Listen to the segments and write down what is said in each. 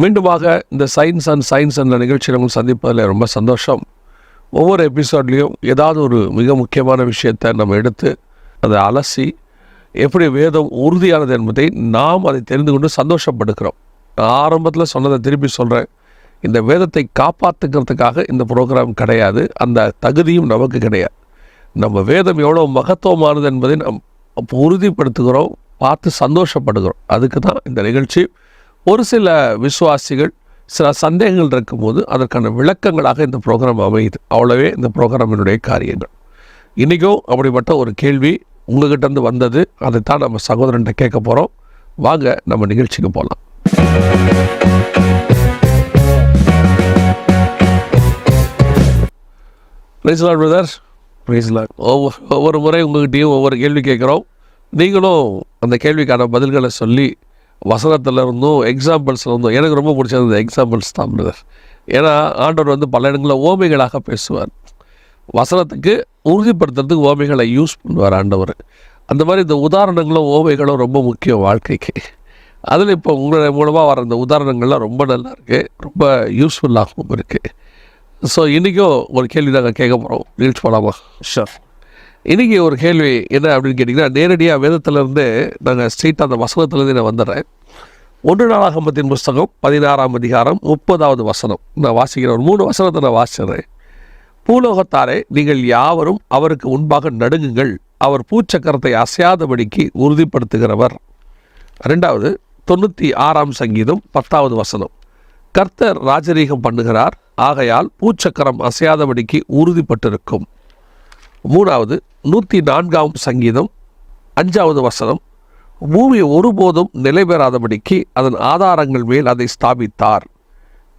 மீண்டுமாக இந்த science and science என்ற நிகழ்ச்சியில் உங்களுக்கு சந்திப்பதில் ரொம்ப சந்தோஷம். ஒவ்வொரு எபிசோட்லேயும் ஏதாவது ஒரு மிக முக்கியமான விஷயத்தை நம்ம எடுத்து அதை அலசி எப்படி வேதம் உறுதியானது என்பதை நாம் அதை தெரிந்து கொண்டு சந்தோஷப்படுகிறோம். ஆரம்பத்தில் சொன்னதை திருப்பி சொல்கிறேன் இந்த வேதத்தை காப்பாற்றுக்கிறதுக்காக இந்த ப்ரோக்ராம் கிடையாது. அந்த தகுதியும் நமக்கு கிடையாது. நம்ம வேதம் எவ்வளோ மகத்துவமானது என்பதை நம் அப்போ உறுதிப்படுத்துகிறோம் பார்த்து சந்தோஷப்படுகிறோம். அதுக்கு தான் இந்த நிகழ்ச்சி. ஒரு சில விசுவாசிகள் சில சந்தேகங்கள் இருக்கும்போது அதற்கான விளக்கங்களாக இந்த ப்ரோக்ராம் அமையுது. அவ்வளவே இந்த ப்ரோக்ராமினுடைய காரியங்கள். இன்றைக்கும் அப்படிப்பட்ட ஒரு கேள்வி உங்ககிட்ட இருந்து வந்தது. அதைத்தான் நம்ம சகோதரன்ட்ட கேட்க போகிறோம் வாங்க நம்ம நிகழ்ச்சிக்கு போகலாம் பிரைஸ்லாட் பிரதர் பிரைஸ்லாட் ஒவ்வொரு ஒவ்வொரு முறை உங்ககிட்டயும் ஒவ்வொரு கேள்வி கேட்குறோம். நீங்களும் அந்த கேள்விக்கான பதில்களை சொல்லி வசனத்தில் இருந்தும் எக்ஸாம்பிள்ஸில் இருந்தும் எனக்கு ரொம்ப பிடிச்சது இந்த எக்ஸாம்பிள்ஸ் தான் பிரதர் ஏன்னா ஆண்டவர் வந்து பல இடங்களில் ஓமைகளாக பேசுவார். வசனத்துக்கு உறுதிப்படுத்துறதுக்கு ஓமைகளை யூஸ் பண்ணுவார் ஆண்டவர். அந்த மாதிரி இந்த உதாரணங்களும் ஓமைகளும் ரொம்ப முக்கியம் வாழ்க்கைக்கு. அதில் இப்போ உங்களுடைய மூலமாக வர இந்த உதாரணங்கள்லாம் ரொம்ப நல்லா இருக்குது ரொம்ப யூஸ்ஃபுல்லாகவும் இருக்குது ஸோ இன்றைக்கும் ஒரு கேள்வி நாங்கள் கேட்க போகிறோம் ரீல்ஸ் போகலாமா ஷோர் இன்றைக்கி ஒரு கேள்வி என்ன அப்படின்னு கேட்டிங்கன்னா நேரடியாக வேதத்திலேருந்து நாங்கள் ஸ்ட்ரீட் அந்த வசனத்துலேருந்து நான் வந்துடுறேன். ஒன்று நாளாகமத்தின் புஸ்தகம் பதினாறாம் அதிகாரம் முப்பதாவது வசனம். நான் வாசிக்கிறேன் ஒரு மூணு வசனத்தை நான் வாசிக்கிறேன் பூலோகத்தாரே நீங்கள் யாவரும் அவருக்கு முன்பாக நடுங்குங்கள். அவர் பூச்சக்கரத்தை அசையாதபடிக்கு உறுதிப்படுத்துகிறவர். ரெண்டாவது தொண்ணூற்றி ஆறாம் சங்கீதம் பத்தாவது வசனம். கர்த்தர் ராஜரீகம் பண்ணுகிறார் ஆகையால் பூச்சக்கரம் அசையாதபடிக்கு உறுதிப்பட்டிருக்கும். மூணாவது நூற்றி நான்காம் சங்கீதம் அஞ்சாவது வசனம் பூமி ஒருபோதும் நிலை பெறாதபடிக்கு அதன் ஆதாரங்கள் மேல் அதை ஸ்தாபித்தார்.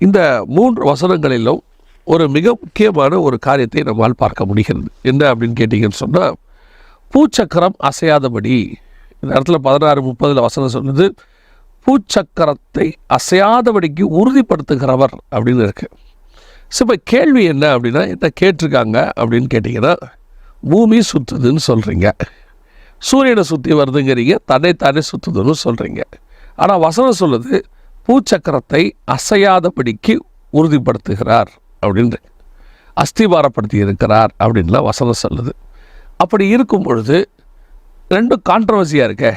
இந்த மூன்று வசனங்களிலும் ஒரு மிக முக்கியமான ஒரு காரியத்தை நம்மால் பார்க்க முடிகிறது. என்ன அப்படின்னு கேட்டிங்கன்னு சொன்னால் பூச்சக்கரம் அசையாதபடி இந்த இடத்துல பதினாறு முப்பதில் வசனம் சொன்னது பூச்சக்கரத்தை அசையாதபடிக்கு உறுதிப்படுத்துகிறவர் அப்படின்னு இருக்குது ஸோ இப்போ கேள்வி என்ன அப்படின்னா என்ன கேட்டிருக்காங்க அப்படின்னு கேட்டிங்கன்னா பூமி சுற்றுதுன்னு சொல்கிறீங்க சூரியனை சுற்றி வருதுங்கிறீங்க தன்னைத்தானே சுற்றுதுன்னு சொல்கிறீங்க ஆனால் வசனம் சொல்லுது பூச்சக்கரத்தை அசையாதபடிக்கு உறுதிப்படுத்துகிறார் அப்படின்ற அஸ்திபாரப்படுத்தி இருக்கிறார் அப்படின்லாம் வசனம் சொல்லுது. அப்படி இருக்கும் பொழுது ரெண்டும் கான்ட்ரவர்சியாக இருக்க.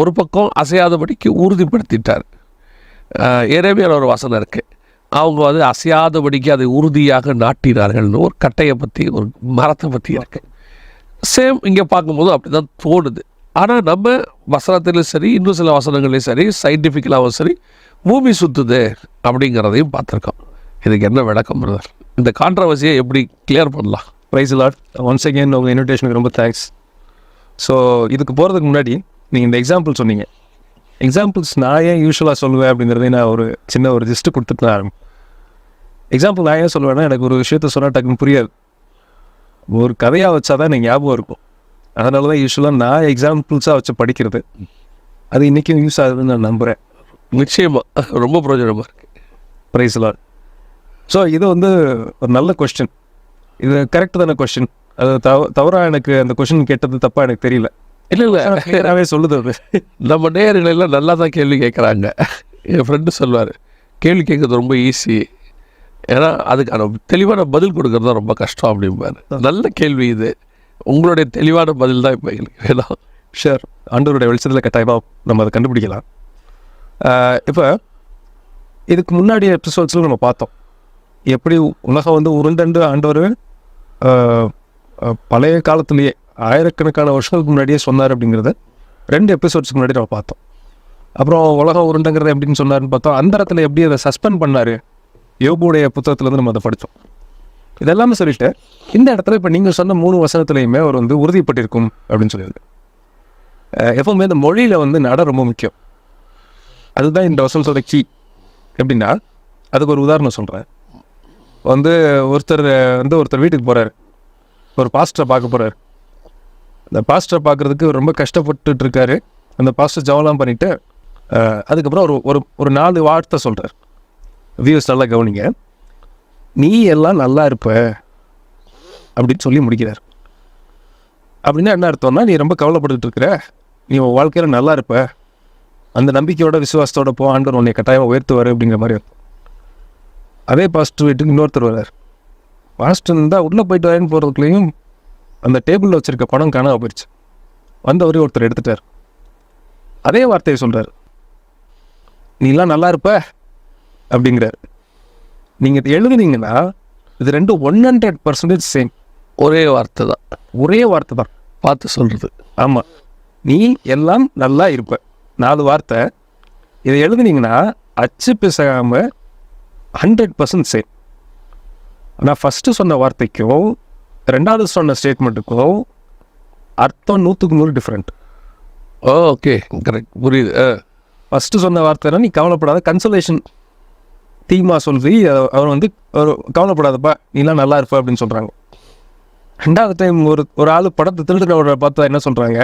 ஒரு பக்கம் அசையாதபடிக்கு உறுதிப்படுத்திட்டார். இறைவியல் ஒரு வசனம் இருக்குது அவங்க வந்து அசையாதபடிக்கு அதை உறுதியாக நாட்டினார்கள்னு ஒரு கட்டையை பற்றி ஒரு மரத்தை பற்றி இருக்கு. சேம் இங்கே பார்க்கும்போது அப்படி தான் தோணுது. ஆனால் நம்ம வசனத்திலும் சரி இன்னும் சில வசனங்களையும் சரி சயின்டிஃபிக்கலாகவும் சரி பூமி சுற்றுது அப்படிங்கிறதையும் பார்த்துருக்கோம். இதுக்கு என்ன விளக்கம் பிரதர் இந்த கான்ட்ரவர்சியை எப்படி கிளியர் பண்ணலாம்? ப்ரைஸ் லாட் ஒன்ஸ் அகேன் உங்கள் இன்விடேஷனுக்கு ரொம்ப தேங்க்ஸ் ஸோ இதுக்கு போகிறதுக்கு முன்னாடி நீங்கள் இந்த எக்ஸாம்பிள் சொன்னீங்க. எக்ஸாம்பிள்ஸ் நான் ஏன் யூஸ்வலாக சொல்லுவேன் அப்படிங்கிறதே நான் ஒரு சின்ன ஒரு ஜிஸ்ட்டு கொடுத்துட்டு நான் ஆரம்பி எக்ஸாம்பிள் நான் ஏன் சொல்லுவேன்னா எனக்கு ஒரு விஷயத்த சொன்னால் டக்குன்னு புரியாது. ஒரு கதையாக வச்சா தான் எனக்கு ஞாபகம் இருக்கும். அதனால தான் யூஸ்வலாக நான் எக்ஸாம்பிள்ஸாக வச்சு படிக்கிறது. அது இன்றைக்கும் யூஸ் ஆகுதுன்னு நான் நம்புகிறேன் நிச்சயமாக ரொம்ப பிரயோஜனமாக இருக்குது ப்ரைஸ் லாட் ஸோ இது வந்து ஒரு நல்ல கொஸ்டின் இது கரெக்ட் தானே கொஸ்டின் அது தவ தவறாக எனக்கு அந்த கொஸ்டின் கேட்டது தப்பாக எனக்கு தெரியல. இல்லை இல்லை. கிளியராகவே சொல்லுது அது. நம்ம எல்லாம் நல்லா தான் கேள்வி கேட்குறாங்க என் ஃப்ரெண்டு சொல்வார் கேள்வி கேட்குறது ரொம்ப ஈஸி ஏன்னா அதுக்கான தெளிவான பதில் கொடுக்கறது தான் ரொம்ப கஷ்டம் அப்படிம்பாரு. நல்ல கேள்வி இது. உங்களுடைய தெளிவான பதில் தான் இப்போ எங்களுக்கு வேணும். ஷேர் ஆண்டவருடைய வெளிச்சத்தில் கட்டாயமாக நம்ம அதை கண்டுபிடிக்கலாம். இப்போ இதுக்கு முன்னாடி எபிசோட்ஸில் நம்ம பார்த்தோம். எப்படி உலகம் வந்து உருண்டண்டு ஆண்டவர் பழைய காலத்திலேயே ஆயிரக்கணக்கான வருஷங்களுக்கு முன்னாடியே சொன்னார் அப்படிங்கிறத ரெண்டு எபிசோட்ஸ்க்கு முன்னாடி நம்ம பார்த்தோம். அப்புறம் உலகம் உருண்டுங்கிறத எப்படின்னு சொன்னாருன்னு பார்த்தோம். அந்த இடத்துல எப்படி அதை சஸ்பெண்ட் பண்ணார்? யோகுடைய புத்தகத்துலேருந்து நம்ம அதை படித்தோம். இதெல்லாமே சொல்லிட்டு இந்த இடத்துல இப்போ நீங்கள் சொன்ன மூணு வசனத்துலையுமே அவர் வந்து உறுதிப்பட்டிருக்கும் அப்படின்னு சொல்லியிருக்கு எப்பவுமே இந்த மொழியில் வந்து நட ரொம்ப முக்கியம். அதுதான் இந்த வசனத்தோட கீ எப்படின்னா அதுக்கு ஒரு உதாரணம் சொல்கிறேன் வந்து ஒருத்தர் வந்து ஒருத்தர் வீட்டுக்கு போகிறாரு ஒரு பாஸ்டரை பார்க்க போகிறார் அந்த பாஸ்டரை பார்க்குறதுக்கு ரொம்ப கஷ்டப்பட்டுட்டு இருக்காரு அந்த பாஸ்டர் ஜவலாம் பண்ணிவிட்டு அதுக்கப்புறம் ஒரு ஒரு ஒரு நாலு வார்த்தை சொல்கிறார் வியூஸ் நல்லா கவனிங்க. நீ எல்லாம் நல்லா இருப்ப அப்படின்னு சொல்லி முடிக்கிறார். அப்படின்னா என்ன அர்த்தம்னா நீ ரொம்ப கவலைப்பட்டுட்டு இருக்கிற நீ உன் வாழ்க்கையில் நல்லா இருப்ப. அந்த நம்பிக்கையோட விசுவாசத்தோட போ. ஆண்டவர் உன்னை கட்டாயமாக உயர்த்துவார் அப்படிங்கிற மாதிரி இருக்கும் அதே பாஸ்டர் வீட்டுக்கு இன்னொருத்தர் வர்றார். பாஸ்டர் இருந்தால் உள்ளே போயிட்டு வரேன்னு போகிறதுக்குள்ளேயும் அந்த டேபிளில் வச்சிருக்க பணம் காணாம போயிடுச்சு. வந்தவரே ஒருத்தர் எடுத்துட்டார். அதே வார்த்தையை சொல்கிறார் நீலாம் நல்லா இருப்ப அப்படிங்கிறார். நீங்கள் எழுதுனீங்கன்னா இது ரெண்டும் ஒன் ஹண்ட்ரட் பர்சன்டேஜ் சேம் ஒரே வார்த்தை தான். ஒரே வார்த்தை தான். பார்த்து சொல்கிறது ஆமாம் நீ எல்லாம் நல்லா இருப்ப. நாலு வார்த்தை. இதை எழுதுனீங்கன்னா அச்சு பிசகாமல் ஹண்ட்ரட் பர்சன்ட் சேம் ஆனால் ஃபஸ்ட்டு சொன்ன வார்த்தைக்கும் ரெண்டாவது சொன்ன ஸ்டேட்மெண்ட்டுக்கும் அர்த்தம் நூற்றுக்கு நூறு டிஃப்ரெண்ட் ஓ ஓகே கரெக்ட் புரியுது. ஃபஸ்ட்டு சொன்ன வார்த்தைனா நீ கவலைப்படாத கன்சலேஷன் தீமா சொல்லி அவர் வந்து ஒரு கவலைப்படாதப்பா நீலாம் நல்லா இருப்ப அப்படின்னு சொல்கிறாங்க ரெண்டாவது டைம் ஒரு ஒரு ஆள் படத்தை திருடுறவரை பார்த்தா என்ன சொல்கிறாங்க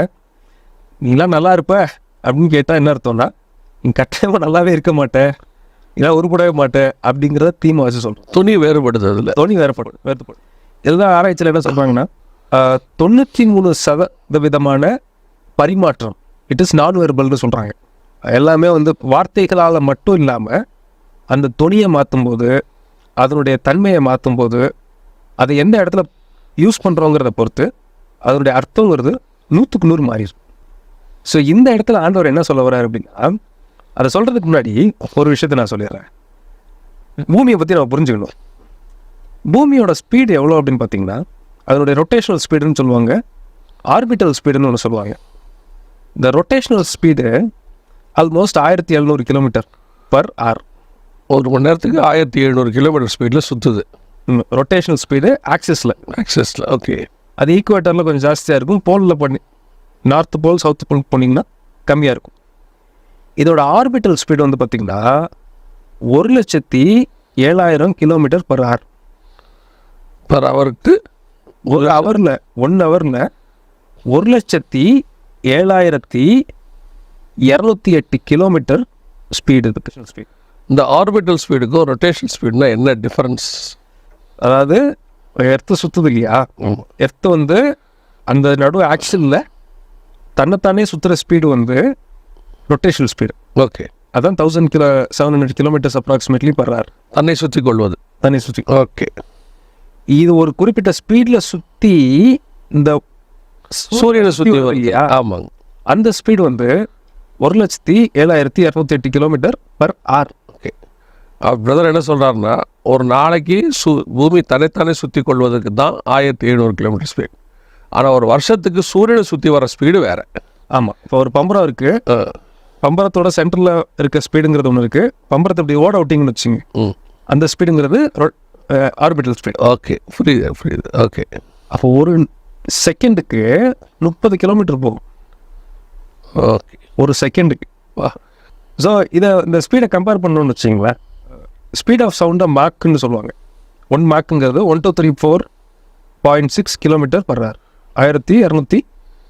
நீலாம் நல்லா இருப்ப அப்படின்னு கேட்டால் என்ன அர்த்தம்னா நீ கட்டாயமாக நல்லாவே இருக்க மாட்டேன் இல்லை உருப்படவே மாட்டேன் அப்படிங்கிறத தீமா வச்சு சொல்கிறோம் துணி வேறுபடுது அதில். தோனி வேறுபடும் வேறுபடும் இதுதான் ஆராய்ச்சியில் என்ன சொல்கிறாங்கன்னா தொண்ணூற்றி மூணு சதவிதமான பரிமாற்றம் இட் இஸ் நான் வெர்பல்னு சொல்கிறாங்க எல்லாமே வந்து வார்த்தைகளால் மட்டும் இல்லாமல் அந்த தொனியை மாற்றும்போது அதனுடைய தன்மையை மாற்றும்போது அதை எந்த இடத்துல யூஸ் பண்ணுறோங்கிறத பொறுத்து அதனுடைய அர்த்தங்கிறது நூற்றுக்கு நூறு மாறிடும். ஸோ இந்த இடத்துல ஆண்டவர் என்ன சொல்ல வர்றாரு அப்படின்னா அதை சொல்கிறதுக்கு முன்னாடி ஒரு விஷயத்தை நான் சொல்லிடுறேன். பூமியை பற்றி நம்ம புரிஞ்சுக்கணும். பூமியோட ஸ்பீடு எவ்வளோ அப்படின்னு பார்த்தீங்கன்னா அதனுடைய ரொட்டேஷனல் ஸ்பீடுன்னு சொல்லுவாங்க. ஆர்பிட்டல் ஸ்பீடுன்னு ஒன்று சொல்லுவாங்க. இந்த ரொட்டேஷனல் ஸ்பீடு ஆல்மோஸ்ட் ஆயிரத்தி எழுநூறு கிலோமீட்டர் பர் ஆர் ஒரு மணி நேரத்துக்கு ஆயிரத்தி எழுநூறு கிலோமீட்டர் ஸ்பீடில் சுற்றுது ரொட்டேஷனல் ஸ்பீடு ஆக்சிஸில் ஆக்சஸில் ஓகே அது ஈக்குவேட்டரில் கொஞ்சம் ஜாஸ்தியாக இருக்கும். போலில் பண்ணி நார்த் போல் சவுத் போல் போனீங்கன்னா கம்மியாக இருக்கும். இதோட ஆர்பிட்டல் ஸ்பீடு வந்து பார்த்திங்கன்னா ஒரு லட்சத்தி ஏழாயிரம் கிலோமீட்டர் பர் ஆர் பர் ஹவருக்கு ஒரு ஹவரில் ஒன் ஹவரில் ஒரு லட்சத்தி ஏழாயிரத்தி இரநூத்தி எட்டு கிலோமீட்டர் ஸ்பீடு இருக்கு. ஸ்பீட் இந்த ஆர்பிட்டல் ஸ்பீடுக்கும் ரொட்டேஷன் ஸ்பீடுனா என்ன டிஃபரன்ஸ் அதாவது எர்த்து சுற்றுது இல்லையா? எர்த்து வந்து அந்த நடு ஆக்சிலில் தன்னைத்தானே சுற்றுற ஸ்பீடு வந்து ரொட்டேஷனல் ஸ்பீடு ஓகே. அதான் thousand kilo seven hundred kilometres approximately பர்றார் தன்னை சுற்றி கொள்வது. தனி சுற்றி. ஓகே. இது ஒரு குறிப்பிட்ட ஸ்பீடில் சுற்றி இந்த சூரியனை சுற்றி இல்லையா? ஆமாங்க. அந்த ஸ்பீடு வந்து ஒரு லட்சத்தி ஏழாயிரத்தி இரநூத்தி எட்டு kilometre per hour okay brother என்ன சொல்கிறாருன்னா ஒரு நாளைக்கு சு பூமி தன்னைத்தானே சுற்றி கொள்வதற்கு தான் ஆயிரத்தி எழுநூறு கிலோமீட்டர் ஸ்பீடு ஆனால் ஒரு வருஷத்துக்கு சூரியனை சுற்றி வர ஸ்பீடு வேறு. ஆமாம் இப்போ ஒரு பம்பரம் இருக்குது பம்பரத்தோட சென்டரில் இருக்க ஸ்பீடுங்கிறது ஒன்று இருக்குது பம்பரத்தை இப்படி ஓட விட்டிங்கன்னு வச்சுங்க அந்த ஸ்பீடுங்கிறது ஆர்பிட்டல் ஸ்பீடு ஓகே புரியுது புரியுது. ஓகே. அப்போ ஒரு செகண்டுக்கு முப்பது கிலோமீட்டர் போகும். ஓகே. ஒரு செகண்டுக்கு வா. ஸோ இதை இந்த ஸ்பீடை கம்பேர் பண்ணணும்னு வச்சிங்களேன் ஸ்பீட் ஆஃப் சவுண்டை மார்க்குன்னு சொல்லுவாங்க. One மார்க்குங்கிறது one two three four point six kilometre per hour ஆயிரத்தி இரநூத்தி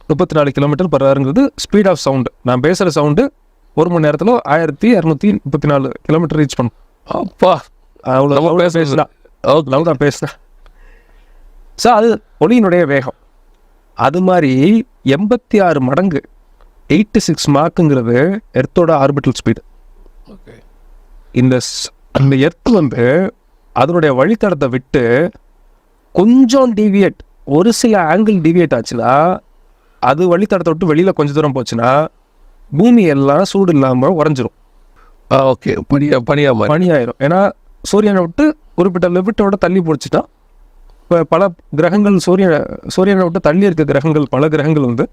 முப்பத்தி நாலு கிலோமீட்டர் பர் ஹவருங்கிறது ஸ்பீட் ஆஃப் சவுண்டு நான் பேசுகிற சவுண்டு ஒரு மணி நேரத்தில் ஆயிரத்தி இரநூத்தி முப்பத்தி நாலு கிலோமீட்டர் ரீச் பண்ணும். அப்பா. அவ்வளோ. பேசுனா ஓகே லவ் தான் பேசுகிறேன் ஸோ அது ஒளியினுடைய வேகம். அது மாதிரி எண்பத்தி ஆறு மடங்கு எயிட்டி சிக்ஸ் மார்க்குங்கிறது எர்த்தோட ஆர்பிட்டல் ஸ்பீடு ஓகே இந்த அந்த எர்த் வந்து அதனுடைய வழித்தடத்தை விட்டு கொஞ்சம் டிவியேட் ஒரு சில ஆங்கிள் டிவியேட் ஆச்சுன்னா அது வழித்தடத்தை விட்டு வெளியில் கொஞ்சம் தூரம் போச்சுன்னா பூமி எல்லாம் சூடு இல்லாமல் உறைஞ்சிரும். ஓகே பனியா பனியா மாதிரி பனியாயிரும். ஏன்னா சூரியனை விட்டு குறிப்பிட்ட லிமிட்டோட தள்ளி பிடிச்சிட்டா. இப்போ பல கிரகங்கள் சூரிய சூரியனை விட்டு தள்ளி இருக்க கிரகங்கள் பல கிரகங்கள் வந்து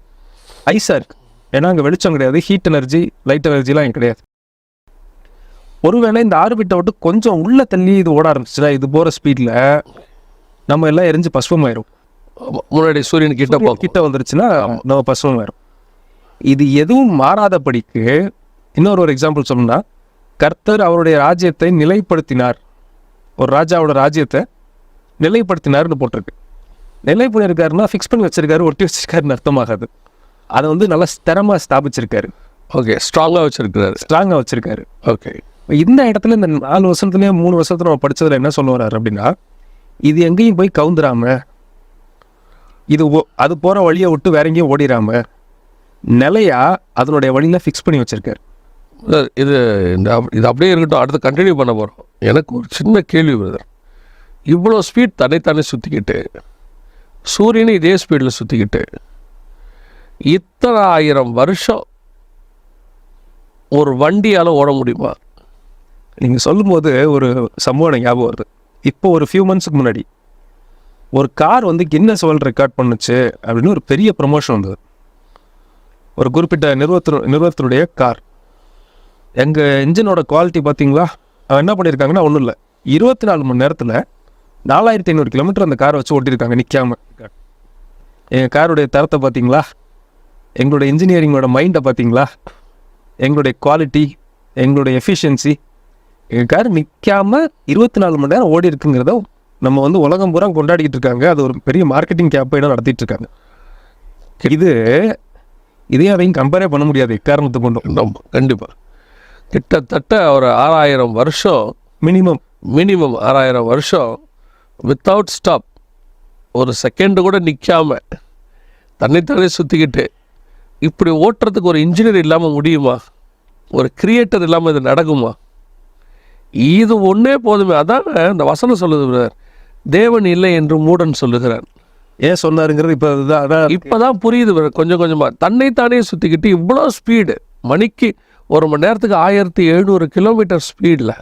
ஐஸாக இருக்கு. ஏன்னா அங்கே வெளிச்சம் கிடையாது. ஹீட் எனர்ஜி லைட் எனர்ஜிலாம் இங்கே கிடையாது. ஒருவேளை இந்த ஆர்பிட்டை விட்டு கொஞ்சம் உள்ள தள்ளி இது ஓட ஆரம்பிச்சுன்னா இது போகிற ஸ்பீடில் நம்ம எல்லாம் எரிஞ்சு பசுவமாயிரும். முன்னாடி சூரியன் கிட்ட சூரியன் கிட்ட வந்துருச்சுன்னா நம்ம பசுவமாயிரும். இது எதுவும் மாறாதபடிக்கு இன்னொரு ஒரு எக்ஸாம்பிள் சொல்லணும்னா கர்த்தர் அவருடைய ராஜ்யத்தை நிலைப்படுத்தினார். ஒரு ராஜாவோட ராஜ்யத்தை நிலைப்படுத்தினார்னு போட்டிருக்கு. நிலை பண்ணியிருக்காருன்னா ஃபிக்ஸ் பண்ணி வச்சிருக்காரு ஒட்டி வச்சிருக்காருன்னு அர்த்தமாகாது. அதை வந்து நல்லா ஸ்திரமாக ஸ்தாபிச்சிருக்காரு. ஓகே ஸ்ட்ராங்காக வச்சிருக்கிறாரு. ஸ்ட்ராங்காக வச்சிருக்காரு. ஓகே இந்த இடத்துல இந்த நாலு வருஷத்துலேயே மூணு வருஷத்துல நம்ம படிச்சதுல என்ன சொல்ல வர்றாரு அப்படின்னா இது எங்கேயும் போய் கவுந்துராம இது அது போகிற வழியை விட்டு வேற எங்கேயும் ஓடிராம நிலையா அதனுடைய வழியில ஃபிக்ஸ் பண்ணி வச்சிருக்காரு. இது இந்த அப்- இது அப்படியே இருக்கட்டும். அடுத்து கண்டினியூ பண்ண போகிறோம் எனக்கு ஒரு சின்ன கேள்வி பிரதர் இவ்வளோ ஸ்பீட் தன்னைத்தானே சுற்றிக்கிட்டு சூரியனை இதே ஸ்பீடில் சுற்றிக்கிட்டு இத்தனை ஆயிரம் வருஷம் ஒரு வண்டியால் ஓட முடியுமா? நீங்கள் சொல்லும்போது ஒரு சம்பவம் ஞாபகம் வருது. இப்போ ஒரு ஃபியூ மந்த்ஸ்க்கு முன்னாடி ஒரு கார் வந்து கின்னஸ் வேர்ல்டு ரெக்கார்ட் பண்ணுச்சு அப்படின்னு ஒரு பெரிய ப்ரமோஷன் வந்தது. ஒரு குறிப்பிட்ட நிறுவனத்தின நிறுவனத்தினுடைய கார் எங்கள் இன்ஜினோட குவாலிட்டி பார்த்தீங்களா அவன் என்ன பண்ணியிருக்காங்கன்னா ஒன்றும் இல்லை. இருபத்தி நாலு மணி நேரத்தில் நாலாயிரத்தி ஐநூறு கிலோமீட்டர் அந்த காரை வச்சு ஓட்டியிருக்காங்க நிற்காம எங்கள் காருடைய தரத்தை பார்த்தீங்களா எங்களுடைய இன்ஜினியரிங்கோட மைண்டை பார்த்தீங்களா எங்களுடைய குவாலிட்டி எங்களுடைய எஃபிஷியன்சி எங்கள் கார் நிற்காம இருபத்தி நாலு மணி நேரம் ஓடி இருக்குங்கிறத நம்ம வந்து உலகம் பூரா கொண்டாடிக்கிட்டு இருக்காங்க. அது ஒரு பெரிய மார்க்கெட்டிங் கேம்பெயினாக நடத்திட்டு இருக்காங்க. இது இதையும் அதையும் கம்பேரே பண்ண முடியாது இக்காரணத்தை கொண்டு கண்டிப்பாக கிட்டத்தட்ட ஒரு ஆறாயிரம் வருஷம் மினிமம். மினிமம் ஆறாயிரம் வருஷம் வித்தவுட் ஸ்டாப் ஒரு செகண்டு கூட நிற்காம தன்னைத்தானே சுற்றிக்கிட்டு இப்படி ஓட்டுறதுக்கு ஒரு இன்ஜினியர் இல்லாமல் முடியுமா? ஒரு கிரியேட்டர் இல்லாமல் இது நடக்குமா? இது ஒன்றே போதுமே. அதான் இந்த வசனம் சொல்லுது. தேவன் இல்லை என்று மூடன் சொல்லுகிறான் ஏன் சொன்னாருங்கிறது இப்போ அதுதான் அதான் இப்பதான் புரியுது கொஞ்சம் கொஞ்சமா. தன்னைத்தானே சுத்திக்கிட்டு இவ்வளோ ஸ்பீடு மணிக்கு ஒரு மணி நேரத்துக்கு ஆயிரத்தி எழுநூறு கிலோமீட்டர் ஸ்பீடில்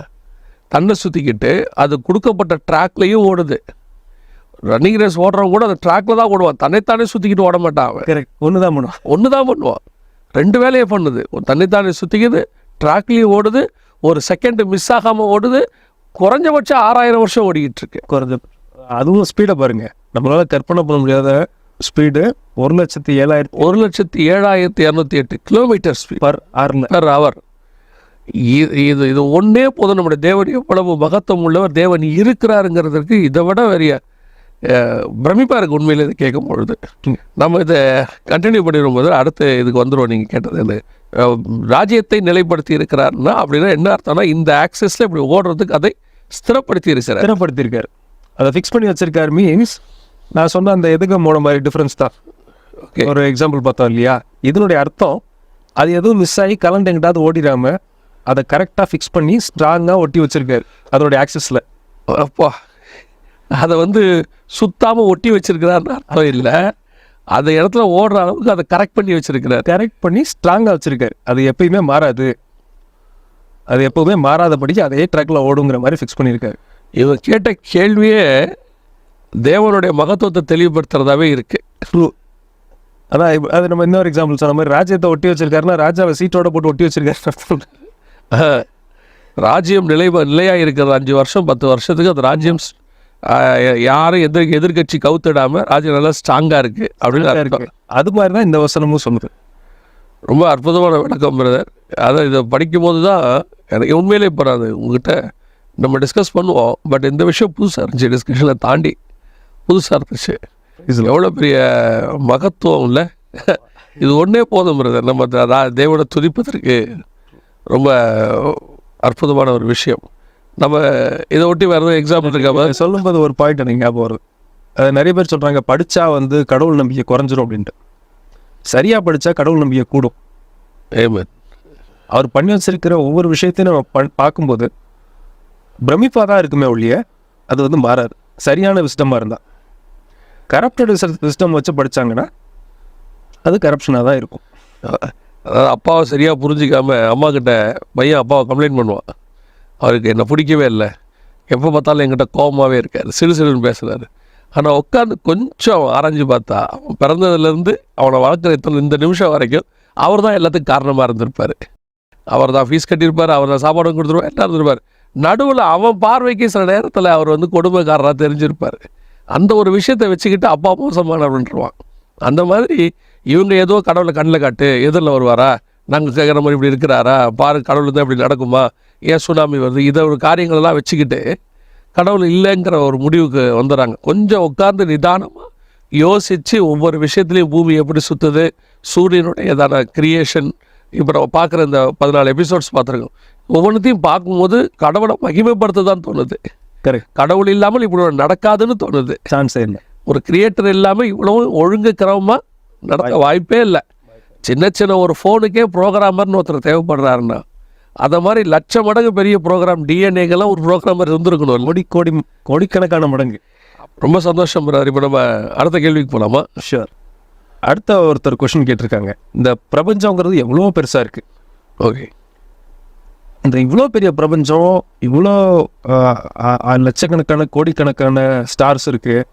தன்னை சுத்திக்கிட்டு அது கொடுக்கப்பட்ட ட்ராக்லையும் ஓடுது. ரன்னிங் ரேஸ் ஓடுறவங்க கூட அந்த ட்ராக்ல தான் ஓடுவான். தன்னைத்தானே சுத்திக்கிட்டு ஓட மாட்டான் அவன். கரெக்ட் ஒன்று தான் பண்ணும் ஒன்று தான் பண்ணுவான். ரெண்டு வேலையை பண்ணுது. ஒரு தன்னைத்தானே சுத்திக்குது ட்ராக்லேயும் ஓடுது ஒரு செகண்ட் மிஸ் ஆகாமல் ஓடுது குறைஞ்சபட்சம் ஆறாயிரம் வருஷம் ஓடிக்கிட்டு இருக்கு. குறைஞ்ச அதுவும் ஸ்பீடை பாருங்க. நம்மளால கற்பனை பண்ண முடியாத ஸ்பீடு ஒரு லட்சத்தி ஏழாயிரத்தி ஒரு லட்சத்தி ஏழாயிரத்தி இரநூத்தி எட்டு கிலோமீட்டர் ஸ்பீட் பர் ஹவர்ல பெர் அவர் இது இது இது ஒன்றே போதும். நம்முடைய தேவன் எவ்வளவு மகத்துவம் உள்ளவர் தேவன் இருக்கிறாருங்கிறதுக்கு இதை விட பெரிய அஹ், பிரமிப்பா இருக்கு உண்மையில இதை கேட்கும் பொழுது. நம்ம இதை கண்டினியூ பண்ணிடும் போது அடுத்து இதுக்கு வந்துடும் நீங்கள் கேட்டது ராஜ்யத்தை நிலைப்படுத்தி இருக்கிறாருன்னா அப்படின்னா என்ன அர்த்தம்னா இந்த ஆக்சஸில் இப்படி ஓடுறதுக்கு அதை ஸ்திரப்படுத்தி இருக்கிறார். திறப்படுத்தியிருக்காரு அதை ஃபிக்ஸ் பண்ணி வச்சிருக்காரு மீன்ஸ் நான் சொன்ன அந்த எதுக்கு மூணு மாதிரி டிஃப்ரென்ஸ் தான்? Okay. ஒரு எக்ஸாம்பிள் பார்த்தோம் இல்லையா? இதனுடைய அர்த்தம் அது எதுவும் மிஸ் ஆகி கலண்ட் எங்கிட்டாவது ஓடிடாம அதை கரெக்டாக ஃபிக்ஸ் பண்ணி ஸ்ட்ராங்காக ஒட்டி வச்சிருக்காரு அதோடைய ஆக்சஸில் அப்பா அதை வந்து சுத்தாமல் ஒட்டி வச்சிருக்கிறாருன்னு அர்த்தம் இல்லை. அந்த இடத்துல ஓடுற அளவுக்கு அதை கரெக்ட் பண்ணி வச்சிருக்கிறார். கரெக்ட் பண்ணி ஸ்ட்ராங்காக வச்சிருக்காரு. அது எப்பயுமே மாறாது. அது எப்பவுமே மாறாதபடிக்கு அதே ட்ராக்ல ஓடுங்கிற மாதிரி ஃபிக்ஸ் பண்ணியிருக்காரு இவன் கேட்ட கேள்வியே தேவனுடைய மகத்துவத்தை தெளிவுபடுத்துறதாவே இருக்கு. ட்ரூ அதான் அது நம்ம இன்னொரு எக்ஸாம்பிள் சொன்ன மாதிரி ராஜ்யத்தை ஒட்டி வச்சிருக்காருன்னா ராஜாவை சீட்டோட போட்டு ஒட்டி வச்சிருக்காரு ராஜ்யம் நிலை நிலையா இருக்கிறது. அஞ்சு வருஷம் பத்து வருஷத்துக்கு அந்த ராஜ்யம் யாரும் எதிர் எதிர்கட்சி கவுத்திடாம ராஜ்யம் நல்லா ஸ்ட்ராங்கா இருக்கு அப்படின்னு. இருக்கு. அது மாதிரி தான் இந்த வசனமும் சொல்லுது. ரொம்ப அற்புதமான விளக்கம் பிரதர் அதை இதை படிக்கும் போது தான் எனக்கு உண்மையிலே நான் உங்ககிட்ட நம்ம டிஸ்கஸ் பண்ணுவோம். பட் இந்த விஷயம் புதுசாக இருந்துச்சு டிஸ்கஷனை தாண்டி. புதுசாக இருந்துச்சு. இதுல எவ்வளோ பெரிய மகத்துவம் இல்லை. இது ஒன்றே போதும் பிரதர் நம்ம த- ரா- தேவனை துதிப்பதற்கு ரொம்ப அற்புதமான ஒரு விஷயம். நம்ம இதை ஒட்டி வேறு எதுவும் எக்ஸாம்பிள் இருக்காம இதை சொல்லும்போது ஒரு பாயிண்ட் எனக்கு ஞாபகம் வருது. அது நிறைய பேர் சொல்றாங்க படிச்சா வந்து கடவுள் நம்பிக்கை குறைஞ்சிரும் அப்படின்ட்டு. சரியா படிச்சா கடவுள் நம்பிக்கை கூடும். ஏமன் அவர் பண்ணி வச்சிருக்கிற ஒவ்வொரு விஷயத்தையும் நம்ம பண்- பார்க்கும்போது பிரமிப்பாக தான் இருக்குமே ஒழிய அது வந்து மாறாது. சரியான விஸ்டமாக இருந்தா. கரப்டட் சிஸ்டம் வச்சு படித்தாங்கன்னா அது கரப்ஷனாக தான் இருக்கும். அதாவது அப்பாவை சரியாக புரிஞ்சிக்காம அம்மா கிட்ட பையன் அப்பாவை கம்ப்ளைண்ட் பண்ணுவான். அவருக்கு என்னை பிடிக்கவே இல்லை. எப்போ பார்த்தாலும் என்கிட்ட கோபமாகவே இருக்கார். சிறு சிறுன்னு பேசுகிறாரு ஆனால் உட்காந்து கொஞ்சம் ஆராய்ஞ்சு பார்த்தா அவன் பிறந்ததுலேருந்து அவனை வளர்க்குற இத்தனை இந்த நிமிஷம் வரைக்கும் அவர் தான் எல்லாத்துக்கும் காரணமாக இருந்திருப்பார். அவர் தான் ஃபீஸ் கட்டியிருப்பார் அவர் தான் சாப்பாடு கொடுத்துருவார் எல்லாம் இருந்திருப்பார். நடுவில் அவன் பார்வைக்கு சில நேரத்தில் அவர் வந்து கொடுமைக்காரராக தெரிஞ்சிருப்பார். அந்த ஒரு விஷயத்தை வச்சுக்கிட்டு அப்பா மோசமானவன்றான் அந்த மாதிரி இவங்க ஏதோ கடவுளை கண்ணில் காட்டு எதிரில் வருவாரா? நாங்கள் கேட்குற மாதிரி இப்படி இருக்கிறாரா? பாரு கடவுள் தான் இப்படி நடக்குமா? ஏன் சுனாமி வருது? இதை ஒரு காரியங்களெல்லாம் வச்சுக்கிட்டு கடவுள் இல்லைங்கிற ஒரு முடிவுக்கு வந்துடுறாங்க கொஞ்சம் உட்கார்ந்து நிதானமாக யோசித்து ஒவ்வொரு விஷயத்துலையும் பூமி எப்படி சுற்றுது சூரியனுடைய ஏதான கிரியேஷன் இப்போ நம்ம பார்க்குற இந்த பதினாலு எபிசோட்ஸ் பார்த்துருக்கோம். ஒவ்வொன்றுத்தையும் பார்க்கும்போது கடவுளை மகிமைப்படுத்த தான் தோணுது. கரெக்ட் கடவுள் இல்லாமல் ஒண்ணு நடக்காதுன்னு தோணுது. சான்ஸே இல்லை ஒரு கிரியேட்டர் இல்லாமல் இவ்வளவு ஒழுங்கு கிரமமாக நடக்க வாய்ப்பே இல்லை. சின்ன சின்ன ஒரு ஃபோனுக்கே ப்ரோக்ராமர்னு ஒருத்தர் தேவைப்படுறாருன்னா அந்த மாதிரி லட்ச மடங்கு பெரிய ப்ரோக்ராம் டிஎன்ஏக்கெல்லாம் ஒரு ப்ரோக்ராமர் இருந்திருக்கணும் கோடி கோடி கோடிக்கணக்கான மடங்கு. ரொம்ப சந்தோஷம். இப்போ நம்ம அடுத்த கேள்விக்கு போகலாமா ஷுர் அடுத்த ஒருத்தர் கொஷின் கேட்டிருக்காங்க. இந்த பிரபஞ்சங்கிறது எவ்வளோ பெருசாக இருக்குது ஓகே இந்த இவ்வளோ பெரிய பிரபஞ்சம் இவ்வளோ லட்சக்கணக்கான கோடிக்கணக்கான ஸ்டார்ஸ் இருக்குது